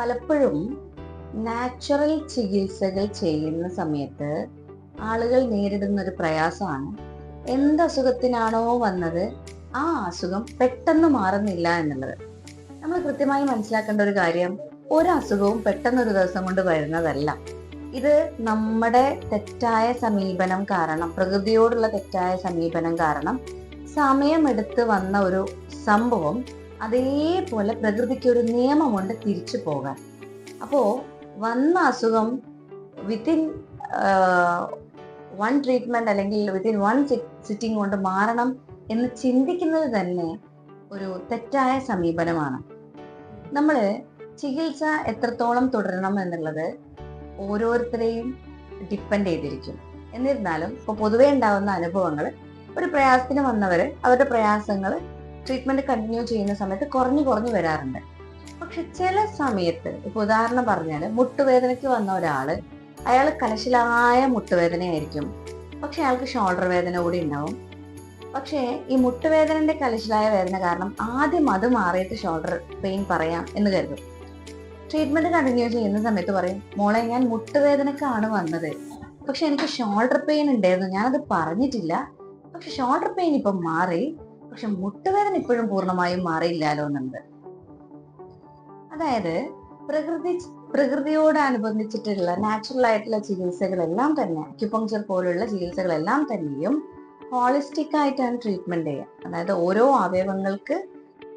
പലപ്പോഴും നാച്ചുറൽ ചികിത്സകൾ ചെയ്യുന്ന സമയത്ത് ആളുകൾ നേരിടുന്ന ഒരു പ്രയാസമാണ്. എന്ത് അസുഖത്തിനാണോ വന്നത് ആ അസുഖം പെട്ടെന്ന് മാറുന്നില്ല എന്നുള്ളത്. നമ്മൾ കൃത്യമായി മനസ്സിലാക്കേണ്ട ഒരു കാര്യം ഒരു അസുഖവും പെട്ടെന്ന് ഒരു ദിവസം കൊണ്ട് വരുന്നതല്ല. ഇത് നമ്മുടെ തെറ്റായ സമീപനം കാരണം പ്രകൃതിയോടുള്ള തെറ്റായ സമീപനം കാരണം സമയമെടുത്ത് വന്ന ഒരു സംഭവം അതേപോലെ പ്രകൃതിക്ക് ഒരു നിയമമുണ്ട് തിരിച്ചു പോകാൻ. അപ്പോൾ വന്ന അസുഖം വിത്തിൻ വൺ ട്രീറ്റ്മെന്റ് അല്ലെങ്കിൽ വിത്തിൻ വൺ സിറ്റിംഗ് കൊണ്ട് മാറണം എന്ന് ചിന്തിക്കുന്നത് തന്നെ ഒരു തെറ്റായ സമീപനമാണ്. നമ്മൾ ചികിത്സ എത്രത്തോളം തുടരണം എന്നുള്ളത് ഓരോരുത്തരെയും ഡിപ്പെൻഡ് ചെയ്തിരിക്കും. എന്നിരുന്നാലും ഇപ്പോൾ പൊതുവേ ഉണ്ടാകുന്ന അനുഭവങ്ങൾ ഒരു പ്രയാസത്തിന് വന്നവർ അവരുടെ പ്രയാസങ്ങൾ ട്രീറ്റ്മെന്റ് കണ്ടിന്യൂ ചെയ്യുന്ന സമയത്ത് കുറഞ്ഞു കുറഞ്ഞു വരാറുണ്ട്. പക്ഷെ ചില സമയത്ത് ഇപ്പൊ ഉദാഹരണം പറഞ്ഞാൽ മുട്ടുവേദനയ്ക്ക് വന്ന ഒരാൾ അയാൾ കലശലായ മുട്ടുവേദനയായിരിക്കും. പക്ഷെ അയാൾക്ക് ഷോൾഡർ വേദന കൂടി ഉണ്ടാവും. പക്ഷേ ഈ മുട്ടുവേദനന്റെ കലശലായ വേദന കാരണം ആദ്യം അത് മാറിയിട്ട് ഷോൾഡർ പെയിൻ പറയാം എന്ന് കരുതും. ട്രീറ്റ്മെന്റ് കണ്ടിന്യൂ ചെയ്യുന്ന സമയത്ത് പറയും മോളെ ഞാൻ മുട്ടുവേദനക്കാണ് വന്നത്. പക്ഷെ എനിക്ക് ഷോൾഡർ പെയിൻ ഉണ്ടായിരുന്നു. ഞാനത് പറഞ്ഞിട്ടില്ല. പക്ഷെ ഷോൾഡർ പെയിൻ ഇപ്പം മാറി. പക്ഷെ മുട്ടുവേദന ഇപ്പോഴും പൂർണമായും മാറിയില്ലാലോ എന്നുണ്ട്. അതായത് പ്രകൃതി പ്രകൃതിയോട് അനുബന്ധിച്ചിട്ടുള്ള നാച്ചുറൽ ആയിട്ടുള്ള ചികിത്സകളെല്ലാം തന്നെ അക്യുപങ്ചർ പോലുള്ള ചികിത്സകളെല്ലാം തന്നെയും ഹോളിസ്റ്റിക് ആയിട്ടാണ് ട്രീറ്റ്മെന്റ് ചെയ്യുക. അതായത് ഓരോ അവയവങ്ങൾക്ക്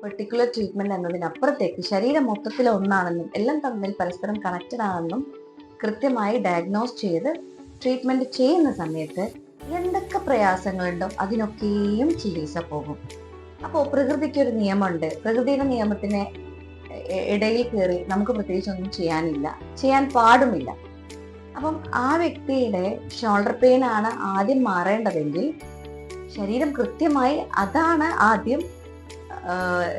പെർട്ടിക്കുലർ ട്രീറ്റ്മെന്റ് എന്നതിനപ്പുറത്തേക്ക് ശരീരം മൊത്തത്തിൽ ഒന്നാണെന്നും എല്ലാം തമ്മിൽ പരസ്പരം കണക്റ്റഡ് ആണെന്നും കൃത്യമായി ഡയഗ്നോസ് ചെയ്ത് ട്രീറ്റ്മെന്റ് ചെയ്യുന്ന സമയത്ത് എന്തൊക്കെ പ്രയാസങ്ങളുണ്ടോ അതിനൊക്കെയും ചികിത്സ പോകും. അപ്പോൾ പ്രകൃതിക്ക് ഒരു നിയമമുണ്ട്. പ്രകൃതിയുടെ നിയമത്തിന് ഇടയിൽ കയറി നമുക്ക് പ്രത്യേകിച്ച് ഒന്നും ചെയ്യാനില്ല. ചെയ്യാൻ പാടുമില്ല. അപ്പം ആ വ്യക്തിയുടെ ഷോൾഡർ പെയിൻ ആണ് ആദ്യം മാറേണ്ടതെങ്കിൽ ശരീരം കൃത്യമായി അതാണ് ആദ്യം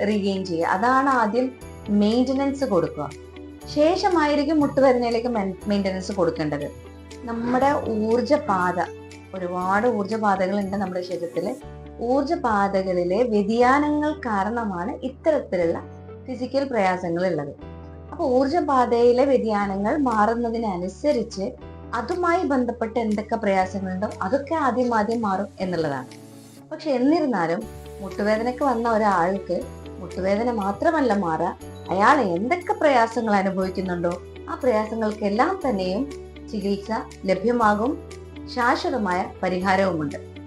റീഗെയിൻ ചെയ്യുക. അതാണ് ആദ്യം മെയിന്റനൻസ് കൊടുക്കുക. ശേഷമായിരിക്കും മുട്ടുവരുന്നതിലേക്ക് മെയിന്റനൻസ് കൊടുക്കേണ്ടത്. നമ്മുടെ ഊർജപാത ഒരുപാട് ഊർജപാതകളുണ്ട് നമ്മുടെ ശരീരത്തിൽ ഊർജപാതകളിലെ വ്യതിയാനങ്ങൾ കാരണമാണ് ഇത്തരത്തിലുള്ള ഫിസിക്കൽ പ്രയാസങ്ങൾ ഉള്ളത് അപ്പൊ ഊർജപാതയിലെ വ്യതിയാനങ്ങൾ മാറുന്നതിനനുസരിച്ച് അതുമായി ബന്ധപ്പെട്ട് എന്തൊക്കെ പ്രയാസങ്ങളുണ്ടോ അതൊക്കെ ആദ്യം ആദ്യം മാറും എന്നുള്ളതാണ്. പക്ഷെ എന്നിരുന്നാലും മുട്ടുവേദനയ്ക്ക് വന്ന ഒരാൾക്ക് മുട്ടുവേദന മാത്രമല്ല മാറുക അയാൾ എന്തൊക്കെ പ്രയാസങ്ങൾ അനുഭവിക്കുന്നുണ്ടോ ആ പ്രയാസങ്ങൾക്കെല്ലാം തന്നെയും ചികിത്സ ലഭ്യമാകും. ശാശ്വതമായ പരിഹാരവുമുണ്ട്.